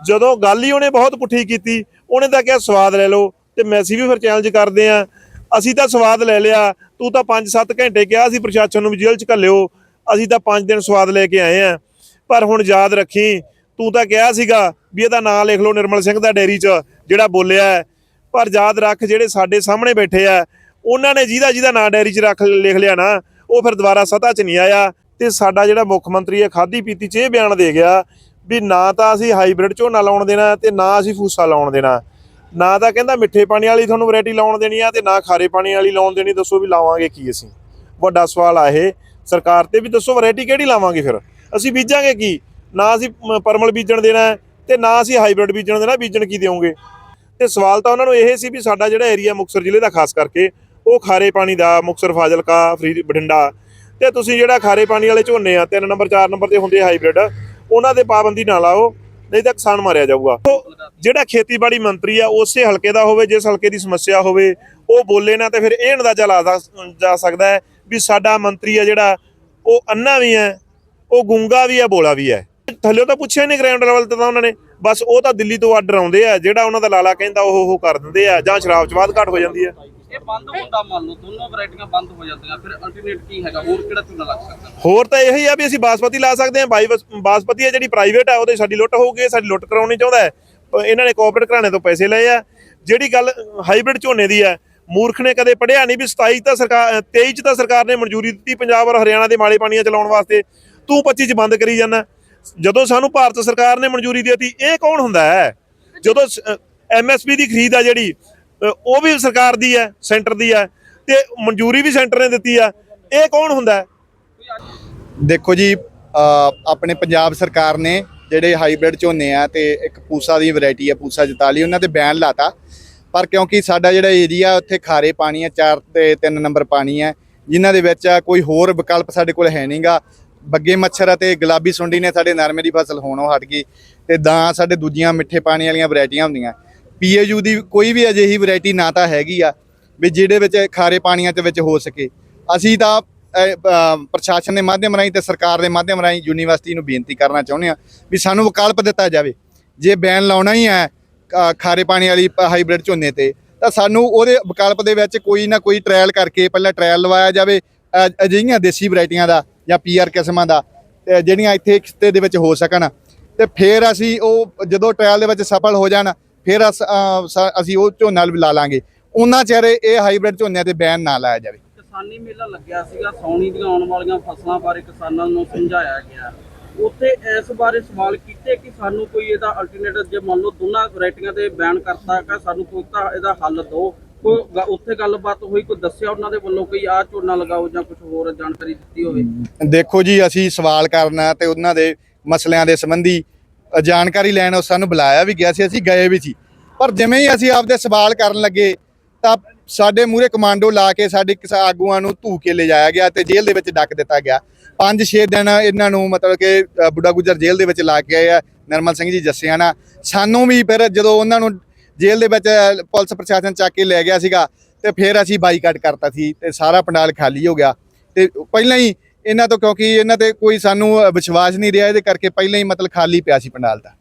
ਜਦੋਂ ਗੱਲ ਹੀ ਉਹਨੇ ਬਹੁਤ ਪੁੱਠੀ ਕੀਤੀ, ਉਹਨੇ ਤਾਂ ਕਿਹਾ ਸਵਾਦ ਲੈ ਲਓ, ਤੇ ਮੈਸੀ ਵੀ ਫਿਰ ਚੈਲੰਜ ਕਰਦੇ ਆ ਅਸੀਂ ਤਾਂ ਸਵਾਦ ਲੈ ਲਿਆ, ਤੂੰ ਤਾਂ 5-7 ਘੰਟੇ ਕਿਹਾ ਸੀ ਪ੍ਰਸ਼ਾਸਨ ਨੂੰ ਵੀ ਜੇਲ੍ਹ 'ਚ ਘੱਲਿਓ, ਅਸੀਂ ਤਾਂ 5 ਦਿਨ ਸਵਾਦ ਲੈ ਕੇ ਆਏ ਆ ਪਰ ਹੁਣ ਯਾਦ ਰੱਖੀ, ਤੂੰ ਤਾਂ ਕਿਹਾ ਸੀਗਾ ਵੀ ਇਹਦਾ ਨਾਂ ਲਿਖ ਲਓ ਨਿਰਮਲ ਸਿੰਘ ਦਾ ਡੈਰੀ 'ਚ, ਜਿਹੜਾ ਬੋਲਿਆ ਹੈ। ਪਰ ਯਾਦ ਰੱਖ ਜਿਹੜੇ ਸਾਡੇ ਸਾਹਮਣੇ ਬੈਠੇ ਆ, ਉਹਨਾਂ ਨੇ ਜਿਹਦਾ ਜਿਹਦਾ ਨਾਂ ਡੈਰੀ 'ਚ ਰੱਖ ਲਿਖ ਲਿਆ ਨਾ, ਉਹ ਫਿਰ ਦੁਬਾਰਾ ਸਤਾ 'ਚ ਨਹੀਂ ਆਇਆ। ਤੇ ਸਾਡਾ ਜਿਹੜਾ ਮੁੱਖ ਮੰਤਰੀ ਹੈ, ਖਾਦੀ ਪੀਤੀ 'ਚ ਇਹ ਬਿਆਨ ਦੇ ਗਿਆ ਵੀ ਨਾ ਤਾਂ ਅਸੀਂ ਹਾਈਬ੍ਰਿਡ ਝੋਨਾ ਲਾਉਣ ਦੇਣਾ ਤੇ ਨਾ ਅਸੀਂ ਫੂਸਾ ਲਾਉਣ ਦੇਣਾ। ਨਾ ਤਾਂ ਕਹਿੰਦਾ ਮਿੱਠੇ ਪਾਣੀ ਵਾਲੀ ਤੁਹਾਨੂੰ ਵੈਰਾਈਟੀ ਲਾਉਣ ਦੇਣੀ ਆ ਤੇ ਨਾ ਖਾਰੇ ਪਾਣੀ ਵਾਲੀ ਲਾਉਣ ਦੇਣੀ, ਦੱਸੋ ਵੀ ਲਾਵਾਂਗੇ ਕੀ ਅਸੀਂ। ਵੱਡਾ ਸਵਾਲ ਆ ਇਹ। ਸਰਕਾਰ ਤੇ ਵੀ ਦੱਸੋ ਵੈਰਾਈਟੀ ਕਿਹੜੀ ਲਾਵਾਂਗੇ ਫਿਰ? ਅਸੀਂ ਬੀਜਾਂਗੇ ਕੀ? ਨਾ ਅਸੀਂ ਪਰਮਲ ਬੀਜਣ ਦੇਣਾ ਹੈ ਤੇ ਨਾ ਅਸੀਂ ਹਾਈਬ੍ਰਿਡ ਬੀਜਣ ਦੇਣਾ, ਬੀਜਣ ਕੀ ਦਿਓਗੇ? ਤੇ ਸਵਾਲ ਤਾਂ ਉਹਨਾਂ ਨੂੰ ਇਹ ਸੀ ਵੀ ਸਾਡਾ ਜਿਹੜਾ ਏਰੀਆ ਮੁਕਤਸਰ ਜ਼ਿਲ੍ਹੇ ਦਾ ਖਾਸ ਕਰਕੇ, ਉਹ ਖਾਰੇ ਪਾਣੀ ਦਾ ਮੁਕਤਸਰ, ਫਾਜ਼ਿਲਕਾ, ਫਰੀਦ, ਬਠਿੰਡਾ। ਤੇ ਤੁਸੀਂ ਜਿਹੜਾ ਖਾਰੇ ਪਾਣੀ ਵਾਲੇ ਝੋਨੇ ਆ 3 ਨੰਬਰ 4 ਨੰਬਰ ਤੇ ਹੁੰਦੇ ਹਾਈਬ੍ਰਿਡ ਉਹਨਾਂ ਤੇ ਪਾਬੰਦੀ ਨਾ ਲਾਓ ਨਹੀਂ ਤਾਂ ਕਿਸਾਨ ਮਾਰਿਆ ਜਾਊਗਾ। ਜਿਹੜਾ ਖੇਤੀਬਾੜੀ ਮੰਤਰੀ ਆ, ਉਸੇ ਹਲਕੇ ਦਾ ਹੋਵੇ, ਜਿਸ ਹਲਕੇ ਦੀ ਸਮੱਸਿਆ ਹੋਵੇ, ਉਹ ਬੋਲੇ ਨਾ ਤੇ ਫਿਰ ਇਹ ਅੰਦਾਜ਼ਾ ਲਾ ਜਾ ਸਕਦਾ ਹੈ ਵੀ ਸਾਡਾ ਮੰਤਰੀ ਆ ਜਿਹੜਾ, ਉਹ ਅੰਨਾ ਵੀ ਹੈ, ਉਹ ਗੁੰਗਾ ਵੀ ਹੈ, ਬੋਲਾ ਵੀ ਹੈ। ਥੱਲੇ ਤਾਂ ਪੁੱਛਿਆ ਨਹੀਂ ਗਰਾਊਂਡ ਲੈਵਲ ਤੇ ਤਾਂ ਉਹਨਾਂ ਨੇ। ਬਸ ਉਹ ਤਾਂ ਦਿੱਲੀ ਤੋਂ ਆਰਡਰ ਆਉਂਦੇ ਆ, ਜਿਹੜਾ ਉਹਨਾਂ ਦਾ ਲਾਲਾ ਕਹਿੰਦਾ ਉਹ ਉਹ ਕਰ ਦਿੰਦੇ ਆ, ਜਾਂ ਸ਼ਰਾਬ ਚ ਬਾਅਦ ਘੱਟ ਹੋ ਜਾਂਦੀ ਹੈ। ਇਹ ਬੰਦ ਹੁੰਦਾ ਮੰਨ ਲਓ, ਦੋਨੋਂ ਵੈਰਾਈਟੀਆਂ ਬੰਦ ਹੋ ਜਾਂਦੀਆਂ, ਫਿਰ ਅਲਟਰਨੇਟ ਕੀ ਹੈਗਾ? ਹੋਰ ਕਿਹੜਾ ਝੋਨਾ ਲੱਗ ਸਕਦਾ? ਹੋਰ ਤਾਂ ਇਹੀ ਆ ਵੀ ਅਸੀਂ ਬਾਸਪਤੀ ਲਾ ਸਕਦੇ ਹਾਂ, ਬਾਈ ਬਾਸਪਤੀ ਹੈ ਜਿਹੜੀ ਪ੍ਰਾਈਵੇਟ ਆ, ਉਹਦੇ ਸਾਡੀ ਲੁੱਟ ਹੋਊਗੀ, ਸਾਡੀ ਲੁੱਟ ਕਰਾਉਣੀ ਚਾਹੁੰਦਾ ਹੈ। ਇਹਨਾਂ ਨੇ ਕੋਆਪਰੇਟ ਘਰਾਣੇ ਤੋਂ ਪੈਸੇ ਲਏ ਆ। ਜਿਹੜੀ ਗੱਲ ਹਾਈਬ੍ਰਿਡ ਝੋਨੇ ਦੀ ਹੈ, ਮੂਰਖ ਨੇ ਕਦੇ ਪੜਿਆ ਨਹੀਂ ਵੀ 27 ਤਾਂ ਸਰਕਾਰ 23 ਚ ਤਾਂ ਸਰਕਾਰ ਨੇ ਮਨਜ਼ੂਰੀ ਦਿੱਤੀ ਪੰਜਾਬ ਔਰ ਹਰਿਆਣਾ ਦੇ ਮਾਲੇ ਪਾਣੀਆਂ ਚਲਾਉਣ ਵਾਸਤੇ। ਤੂੰ 25 ਚ ਬੰਦ ਕਰੀ ਜਾਂਦਾ ਜਦੋਂ ਸਾਨੂੰ ਭਾਰਤ ਸਰਕਾਰ ਨੇ ਮਨਜ਼ੂਰੀ ਦੇ ਦਿੱਤੀ, ਇਹ ਕੌਣ ਹੁੰਦਾ ਹੈ? ਜਦੋਂ ਐਮਐਸਪੀ ਦੀ ਖਰੀਦ ਆ ਜਿਹੜੀ ਉਹ ਵੀ ਸਰਕਾਰ ਦੀ ਹੈ, ਸੈਂਟਰ ਦੀ ਹੈ ਤੇ ਮਨਜ਼ੂਰੀ ਵੀ ਸੈਂਟਰ ਨੇ ਦਿੱਤੀ ਆ। ਇਹ ਕੌਣ ਹੁੰਦਾ ਦੇਖੋ ਜੀ ਆਪਣੇ ਪੰਜਾਬ ਸਰਕਾਰ ਨੇ ਜਿਹੜੇ ਹਾਈਬ੍ਰਿਡ ਝੋਨੇ ਆ ਤੇ ਇੱਕ ਪੂਸਾ ਦੀ ਵੈਰਾਈਟੀ ਆ, ਪੂਸਾ 44 ਉਹਨਾਂ ਤੇ ਬੈਨ ਲਾਤਾ। ਪਰ ਕਿਉਂਕਿ ਸਾਡਾ ਜਿਹੜਾ ਏਰੀਆ ਉੱਥੇ ਖਾਰੇ ਪਾਣੀ ਆ 4 ਤੇ 3 ਨੰਬਰ ਪਾਣੀ ਆ, ਜਿਨ੍ਹਾਂ ਦੇ ਵਿੱਚ ਕੋਈ ਹੋਰ ਵਿਕਲਪ ਸਾਡੇ ਕੋਲ ਹੈ ਨਹੀਂਗਾ। ਬੱਗੇ ਮੱਛਰ ਅਤੇ ਗੁਲਾਬੀ ਸੁੰਡੀ ਨੇ ਸਾਡੇ ਨਰਮੇ ਦੀ ਫਸਲ ਹੋਣੋਂ ਹਟ ਗਈ ਤੇ ਦਾਂ ਸਾਡੇ ਦੂਜੀਆਂ ਮਿੱਠੇ ਪਾਣੀ ਵਾਲੀਆਂ ਵੈਰਾਈਟੀਆਂ ਹੁੰਦੀਆਂ। ਪੀਏਯੂ ਦੀ ਕੋਈ ਵੀ ਅਜਿਹੀ ਵੈਰਾਈਟੀ ਨਾ ਤਾਂ ਹੈਗੀ ਆ ਵੀ ਜਿਹੜੇ ਵਿੱਚ ਖਾਰੇ ਪਾਣੀਆਂ ਦੇ ਵਿੱਚ ਹੋ ਸਕੇ। ਅਸੀਂ ਤਾਂ ਪ੍ਰਸ਼ਾਸਨ ਦੇ ਮਾਧਿਅਮ ਰਾਹੀਂ ਤੇ ਸਰਕਾਰ ਦੇ ਮਾਧਿਅਮ ਰਾਹੀਂ ਯੂਨੀਵਰਸਿਟੀ ਨੂੰ ਬੇਨਤੀ ਕਰਨਾ ਚਾਹੁੰਦੇ ਆ ਵੀ ਸਾਨੂੰ ਵਿਕਲਪ ਦਿੱਤਾ ਜਾਵੇ। ਜੇ ਬੈਨ ਲਾਉਣਾ ਹੀ ਹੈ ਖਾਰੇ ਪਾਣੀ ਵਾਲੀ ਹਾਈਬ੍ਰਿਡ ਝੋਨੇ ਤੇ, ਤਾਂ ਸਾਨੂੰ ਉਹਦੇ ਵਿਕਲਪ ਦੇ ਵਿੱਚ ਕੋਈ ਨਾ ਕੋਈ ਟ੍ਰਾਇਲ ਕਰਕੇ ਪਹਿਲਾਂ ਟ੍ਰਾਇਲ ਲਵਾਇਆ ਜਾਵੇ। ਅਜਿਹੀਆਂ ਦੇਸੀ ਵੈਰਾਈਟੀਆਂ ਦਾ ਜਾਂ ਪੀਆਰ ਕਿਸਮਾਂ ਦਾ, ਤੇ ਜਿਹੜੀਆਂ ਇੱਥੇ ਖਿੱਤੇ ਦੇ ਵਿੱਚ ਹੋ ਸਕਣ। ਤੇ ਫਿਰ ਅਸੀਂ ਉਹ ਜਦੋਂ ਟ੍ਰਾਇਲ ਦੇ ਵਿੱਚ ਸਫਲ ਹੋ ਜਾਣ ਫਿਰ ਅਸ- ਉਹ ਝੋਨਾ ਵੀ ਲਾ ਲਾਂਗੇ। ਉਹਨਾਂ ਚਿਰ ਇਹ ਹਾਈਬ੍ਰਿਡ ਝੋਨਿਆਂ ਤੇ ਬੈਨ ਨਾ ਲਾਇਆ ਜਾਵੇ। ਕਿਸਾਨੀ ਮੇਲਾ ਲੱਗਿਆ ਸੀਗਾ ਸੌਣੀ ਦੀਆਂ ਆਉਣ ਵਾਲੀਆਂ ਫਸਲਾਂ ਬਾਰੇ ਕਿਸਾਨਾਂ ਨੂੰ ਸਮਝਾਇਆ ਗਿਆ। ਉੱਥੇ ਇਸ ਬਾਰੇ ਸਵਾਲ ਕੀਤੇ ਕਿ ਸਾਨੂੰ ਕੋਈ ਇਹਦਾ ਅਲਟਰਨੇਟਿਵ ਜੇ ਮੰਨ ਲਓ ਦੋਨਾਂ ਵੈਰਾਈਟੀਆਂ ਤੇ ਬੈਨ ਕਰਤਾ ਕਿ ਸਾਨੂੰ ਕੋਈ ਤਾਂ ਇਹਦਾ ਹੱਲ ਦਿਓ। ਕੋਈ ਉੱਥੇ ਗੱਲਬਾਤ ਹੋਈ ਕੋਈ ਦੱਸਿਆ ਉਹਨਾਂ ਦੇ ਵੱਲੋਂ ਕੋਈ ਆਹ ਝੋਨਾ ਲਗਾਓ ਜਾਂ ਕੁਝ ਹੋਰ ਜਾਣਕਾਰੀ ਦਿੱਤੀ ਹੋਵੇ? ਦੇਖੋ ਜੀ ਅਸੀਂ ਸਵਾਲ ਕਰਨਾ ਤੇ ਉਹਨਾਂ ਦੇ ਮਸਲਿਆਂ ਦੇ ਸੰਬੰਧੀ ਜਾਣਕਾਰੀ ਲੈਣ ਉਹ ਸਾਨੂੰ ਬੁਲਾਇਆ ਵੀ ਗਿਆ ਸੀ, ਅਸੀਂ ਗਏ ਵੀ ਸੀ। ਪਰ ਜਿਵੇਂ ਹੀ ਅਸੀਂ ਆਪਦੇ ਸਵਾਲ ਕਰਨ ਲੱਗੇ, ਤਾਂ ਸਾਡੇ ਮੂਹਰੇ ਕਮਾਂਡੋ ਲਾ ਕੇ ਸਾਡੇ ਕਿਸ ਆਗੂਆਂ ਨੂੰ ਧੂ ਕੇ ਲਿਜਾਇਆ ਗਿਆ ਤੇ ਜੇਲ੍ਹ ਦੇ ਵਿੱਚ ਡੱਕ ਦਿੱਤਾ ਗਿਆ। 5-6 ਦਿਨ ਇਹਨਾਂ ਨੂੰ ਮਤਲਬ ਕਿ ਬੁੱਢਾ ਗੁੱਜਰ ਜੇਲ੍ਹ ਦੇ ਵਿੱਚ ਲਾ ਕੇ ਆਏ ਆ, ਨਰਮਲ ਸਿੰਘ ਜੀ ਜੱਸਿਆਣਾ। ਸਾਨੂੰ ਵੀ ਫਿਰ ਜਦੋਂ ਉਹਨਾਂ ਨੂੰ ਜੇਲ੍ਹ ਦੇ ਵਿੱਚ ਪੁਲਿਸ ਪ੍ਰਸ਼ਾਸਨ ਚੱਕ ਕੇ ਲੈ ਗਿਆ ਸੀਗਾ, ਤੇ ਫਿਰ ਅਸੀਂ ਬਾਈਕਾਟ ਕਰਤਾ ਸੀ ਤੇ ਸਾਰਾ ਪੰਡਾਲ ਖਾਲੀ ਹੋ ਗਿਆ। ਤੇ ਪਹਿਲਾਂ ਹੀ ਇਹਨਾਂ ਤੋਂ ਕਿਉਂਕਿ ਇਹਨਾਂ ਤੇ ਕੋਈ ਸਾਨੂੰ ਵਿਸ਼ਵਾਸ ਨਹੀਂ ਰਿਹਾ, ਇਹਦੇ ਕਰਕੇ ਪਹਿਲਾਂ ਹੀ ਮਤਲਬ ਖਾਲੀ ਪਿਆ ਸੀ ਪੰਡਾਲ ਦਾ